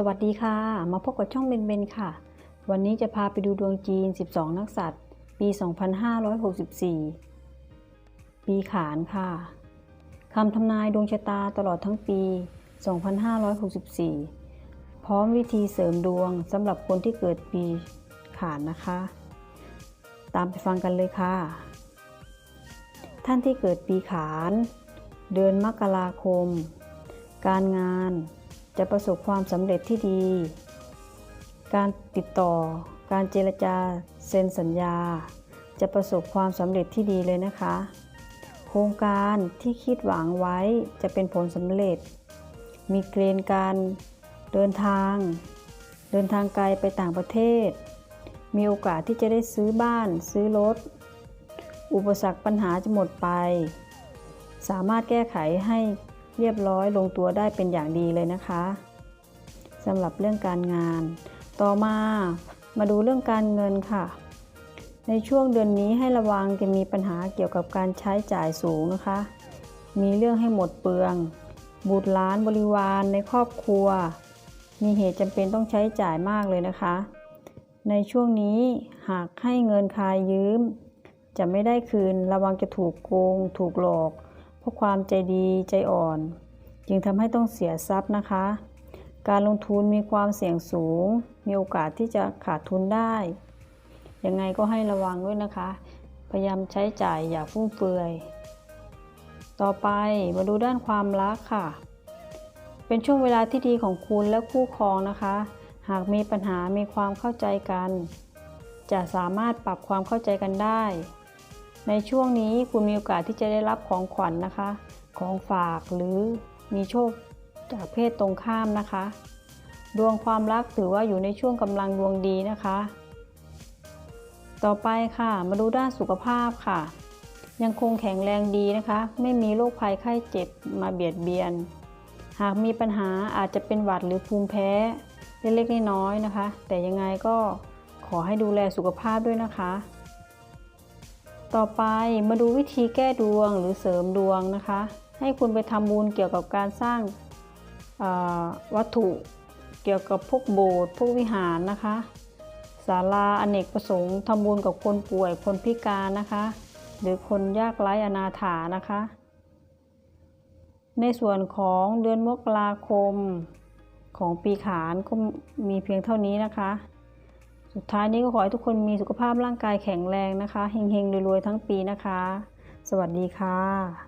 สวัสดีค่ะ มาพบกับช่องเบนเบนค่ะ วันนี้จะพาไปดูดวงจีน 12 นักสัตว์ปี 2564 ปีขานค่ะคำทำนายดวงชะตาตลอดทั้งปี 2564 พร้อมวิธีเสริมดวงสำหรับคนที่เกิดปีขานนะคะ ตามไปฟังกันเลยค่ะ ท่านที่เกิดปีขาน เดือนมกราคม การงาน จะประสบความสำเร็จที่ดี การติดต่อ การเจรจา เซ็นสัญญา จะประสบความสำเร็จที่ดีเลยนะคะ โครงการที่คิดหวังไว้จะเป็นผลสำเร็จ มีเกณฑ์การเดินทาง เดินทางไกลไปต่างประเทศ มีโอกาสที่จะได้ซื้อบ้าน ซื้อรถ อุปสรรคปัญหาจะหมดไป สามารถแก้ไขให้ เรียบร้อยลงตัวได้เป็นอย่างดีเลยนะคะสำหรับเรื่องการงาน ต่อมามาดูเรื่องการเงินค่ะ ในช่วงเดือนนี้ให้ระวังจะมีปัญหาเกี่ยวกับการใช้จ่ายสูงนะคะ มีเรื่องให้หมดเปลือง บุตรหลานบริวารในครอบครัว มีเหตุจำเป็นต้องใช้จ่ายมากเลยนะคะ ในช่วงนี้หากให้เงินคายืม จะไม่ได้คืนระวังจะถูกโกง ถูกหลอก ราะความใจดีใจอ่อน จึงทำให้ต้องเสียทรัพย์นะคะ การลงทุนมีความเสี่ยงสูง มีโอกาสที่จะขาดทุนได้ ยังไงก็ให้ระวังด้วยนะคะ พยายามใช้จ่ายอย่าฟุ่มเฟือย ต่อไปมาดูด้านความรักค่ะ เป็นช่วงเวลาที่ดีของคุณและคู่ครองนะคะ หากมีปัญหามีความเข้าใจกัน จะสามารถปรับความเข้าใจกันได้ ในช่วงนี้คุณมีโอกาสที่จะได้รับของขวัญนนะคะ ของฝากหรือมีโชคจากเพศตรงข้ามนะคะ ดวงความรักถือว่าอยู่ในช่วงกำลังดวงดีนะคะ ต่อไปค่ะ มาดูด้านสุขภาพค่ะ ยังคงแข็งแรงดีนะคะ ไม่มีโรคภัยไข้เจ็บมาเบียดเบียน หากมีปัญหาอาจจะเป็นหวัดหรือภูมิแพ้เล็กๆน้อยๆนะคะ แต่ยังไงก็ขอให้ดูแลสุขภาพด้วยนะคะ ต่อไปมาดูวิธีแก้ดวงหรือเสริมดวงนะคะ ให้คุณไปทำบุญเกี่ยวกับการสร้างวัตถุเกี่ยวกับพวกโบสถ์พวกวิหารนะคะศาลาอเนกประสงค์ทำบุญกับคนป่วยคนพิการนะคะ หรือคนยากไร้อนาถานะคะ ในส่วนของเดือนมกราคมของปีขานก็มีเพียงเท่านี้นะคะ สุดท้ายนี้ก็ขอให้ทุกคนมีสุขภาพร่างกายแข็งแรงนะคะ เฮงๆรวยๆทั้งปีนะคะ สวัสดีค่ะ